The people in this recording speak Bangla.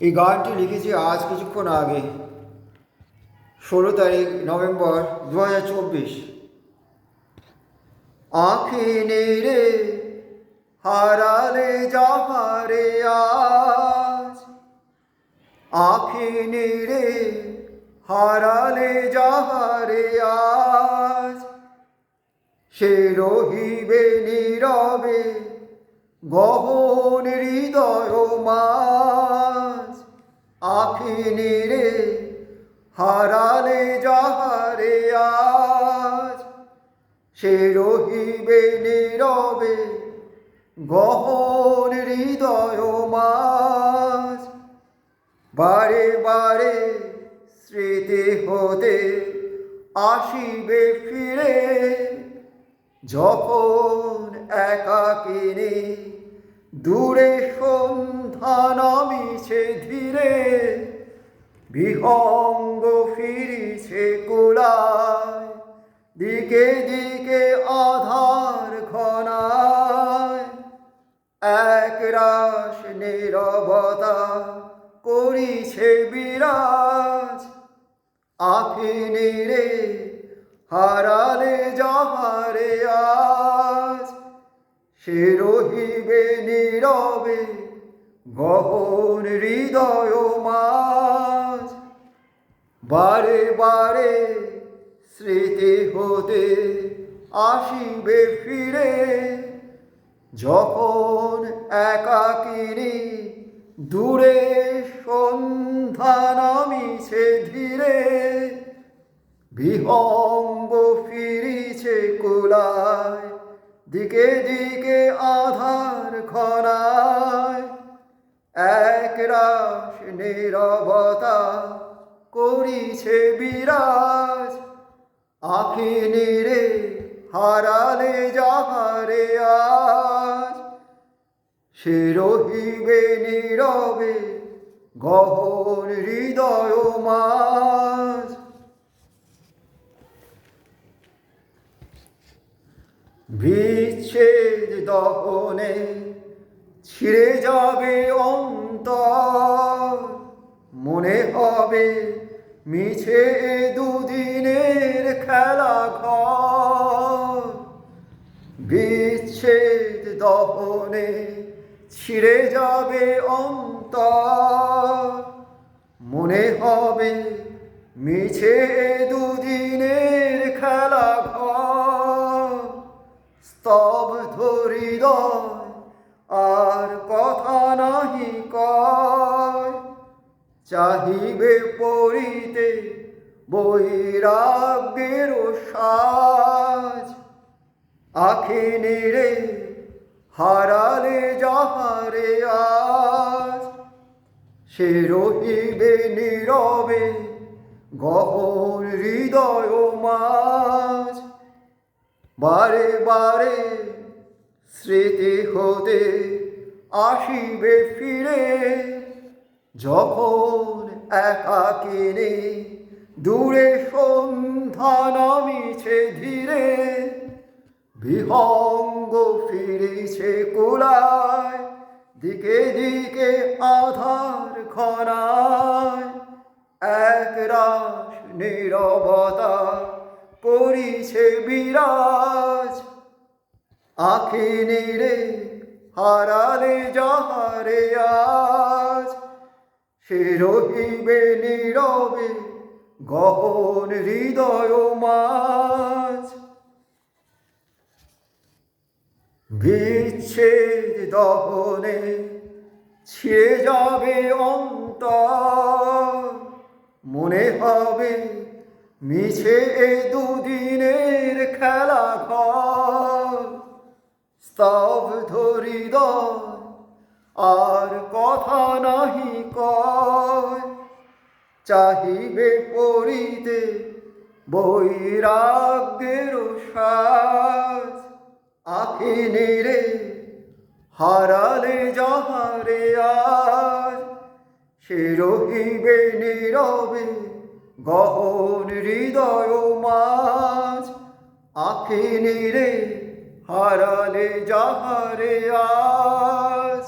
এই গানটি লিখেছি আজ কিছুক্ষণ আগে, ষোলো তারিখ, নভেম্বর দু হাজার চব্বিশ। আঁখি নেড়ে হারালে যাহারে আজ। আঁখি নেড়ে হারালে যাহারে আজ। সে রহিবে নীরবে গহন হৃদয় মাঝ আখি নিরে হারালে যাহারে আজ, সে রহিবে নীরবে গহন হৃদয় মাঝ। বারে বারে স্মৃতি হতে আসিবে ফিরে, যখন একাকিনী দূরে সন্ধ্যা নামিছে ধীরে। বিহঙ্গ ফিরিছে কুলায়, দিকে দিকে আধার ঘনায় এক রাস নীরবতা করিছে বিরাজ আখি নীরে হারালে যাহারে আজ। সে রহিবে নীরবে গহন হৃদয় মাঝ বারে বারে স্মৃতি হতে আসিবে ফিরে। যখন একাকিনী দূরে সন্ধ্যা নামিছে ধীরে, বিহঙ্গ ফিরিছে কোলায়, দিকে দিকে আধার খনায়। এক রাস নীরবতা করিছে বিরাজ। আখি নিরে হারালে যাহারে আজ। সে রহিবে নীরবে, গহন হৃদয় মাঝ বিচ্ছেদ দহনে ছিঁড়ে যাবে অন্তর। মনে হবে মিছে দুদিনের খেলা ঘর। বিচ্ছেদ দহনে ছিঁড়ে যাবে অন্তর। মনে হবে মিছে দুদিনের খেলা ঘর। স্তব্ধ হৃদয় আর কথা নাহি কয়। চাহিবে পড়িতে বৈরাগ্যের সাজ। আখি নিরে হারালে যাহারে আজ। সে রহিবে নীরবে, গহন হৃদয় মাঝ। বারে বারে স্মৃতি হতে আসিবে ফিরে, যখন একাকিনী দূরে সন্ধ্যা নামিছে ধীরে, বিহঙ্গ ফিরেছে কুলায়, দিকে দিকে আধার খরায় এক রাস নিরবতা করিছে বিরাজ আখি নীরে হারালে যাহারে আজ, সে রহিবে নীরবে গহন হৃদয় মাঝ। বিচ্ছেদ দহনে ছিঁড়ে যাবে অন্তর, মনে হবে মিছে এ দুদিনের খেলা ঘর। স্তব্ধ হৃদয় আর কথা নাহি কয়। চাহিবে পড়িতে বৈরাগ্যের সাজ। আখি নিরে হারালে যাহারে আজ। সে রহিবে নীরবে গহন হৃদয় মাছ আখি নিরে হারালে যাহারে আজ